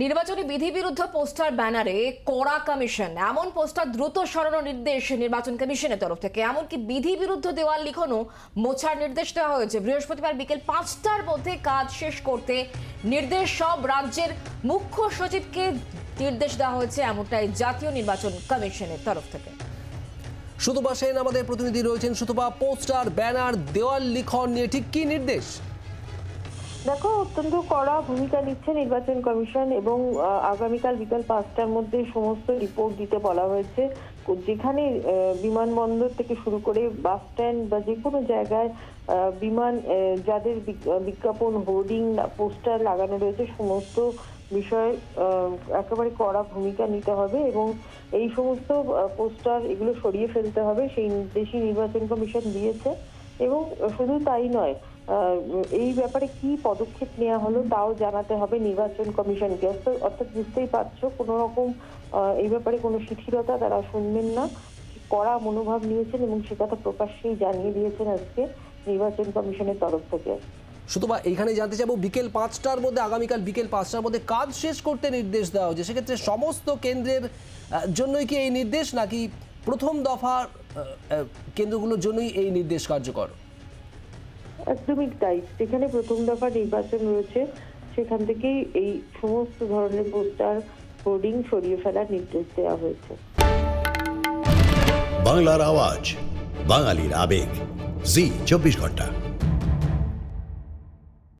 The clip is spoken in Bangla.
নির্বাচনী বিধি বিরুদ্ধ পোস্টার ব্যানারে কড়া কমিশন, এমন পোস্টার দ্রুত সরানোর নির্দেশ নির্বাচন কমিশনের তরফ থেকে, এমনকি বিধি বিরুদ্ধ দেওয়াল লিখনও মোছার নির্দেশ দেওয়া হয়েছে। বৃহস্পতিবার বিকেল পাঁচটার মধ্যে কাজ শেষ করতে নির্দেশ সব রাজ্যের মুখ্য সচিবকে নির্দেশ দেওয়া হয়েছে, এমনটাই জাতীয় নির্বাচন কমিশনের তরফ থেকে। সুতপা সেন আমাদের প্রতিনিধি রয়েছেন। সুতপা, পোস্টার, ব্যানার, দেওয়াল লিখন নিয়ে ঠিক কি নির্দেশ? দেখো, অত্যন্ত কড়া ভূমিকা নিচ্ছে নির্বাচন কমিশন এবং আগামীকাল বিকাল পাঁচটার মধ্যে সমস্ত রিপোর্ট দিতে বলা হয়েছে। যেখানে বিমানবন্দর থেকে শুরু করে বাস স্ট্যান্ড বা যে কোনো জায়গায় বিমান যাদের বিজ্ঞাপন, হোর্ডিং পোস্টার লাগানো রয়েছে, সমস্ত বিষয়ে একেবারে কড়া ভূমিকা নিতে হবে এবং এই সমস্ত পোস্টার এগুলো সরিয়ে ফেলতে হবে। সেই নির্দেশই নির্বাচন কমিশন দিয়েছে। এবং শুধু তাই নয় এই ব্যাপারে কি পদক্ষেপ নেওয়া হলো তাও জানাতে হবে নির্বাচন কমিশনকে। অর্থাৎ- বুঝতেই পারছ, কোনো রকম এই ব্যাপারে কোনো শিথিলতা তারা শুনবেন না। কড়া মনোভাব নিয়েছেন এবং সে কথা প্রকাশ্যেই জানিয়ে দিয়েছেন আজকে নির্বাচন কমিশনের তরফ থেকে। সুতপা এইখানে জানতে চাইব, বিকেল পাঁচটার মধ্যে, আগামীকাল বিকেল পাঁচটার মধ্যে কাজ শেষ করতে নির্দেশ দেওয়া হয়েছে। সেক্ষেত্রে সমস্ত কেন্দ্রের জন্যই কি এই নির্দেশ নাকি প্রথম দফার কেন্দ্রগুলোর জন্যই এই নির্দেশ কার্যকর। একদমই তাই। যেখানে প্রথম দফা নির্বাচন রয়েছে সেখান থেকেই এই সমস্ত ধরনের পোস্টার হোর্ডিং সরিয়ে ফেলার নির্দেশ দেওয়া হয়েছে। বাংলার আওয়াজ বাঙালির আবেগ। জি চব্বিশ ঘণ্টা।